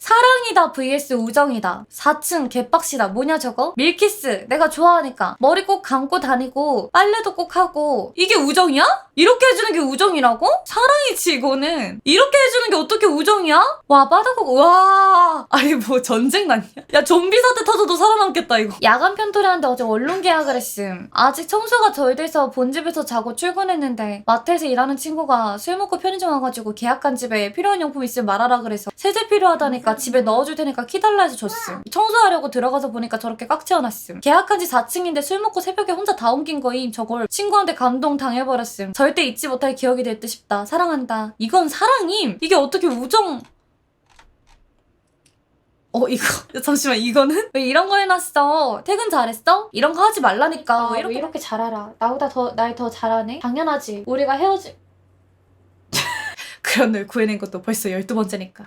사랑이다 vs 우정이다 4층 개빡시다 뭐냐 저거? 밀키스 내가 좋아하니까 머리 꼭 감고 다니고 빨래도 꼭 하고 이게 우정이야? 이렇게 해주는 게 우정이라고? 사랑이지 이거는 이렇게 해주는 게 어떻게 우정이야? 와 바다고 와 아니 뭐 전쟁 났냐? 야 좀비 사태 터져도 살 아남겠다 이거. 야간 편토리한테 어제 원룸 계약을 했음. 아직 청소가 덜 돼서 본 집에서 자고 출근했는데 마트에서 일하는 친구가 술 먹고 편의점 와가지고 계약한 집에 필요한 용품 있으면 말하라 그래서 세제 필요하다니까 집에 넣어줄 테니까 키달라 해서 줬음. 청소하려고 들어가서 보니까 저렇게 꽉 채워놨음. 계약한 지 4층인데 술 먹고 새벽에 혼자 다 옮긴 거임. 저걸 친구한테 감동 당해버렸음. 절대 잊지 못할 기억이 될 듯 싶다. 사랑한다. 이건 사랑임. 이게 어떻게 우정 어 이거 잠시만 이거는 왜 이런 거 해놨어 퇴근 잘했어 이런 거 하지 말라니까 아, 왜 이렇게 잘 알아? 나보다 더, 날 더 잘하네? 당연하지. 우리가 헤어지, 그런 널 구해낸 것도 벌써 12번째니까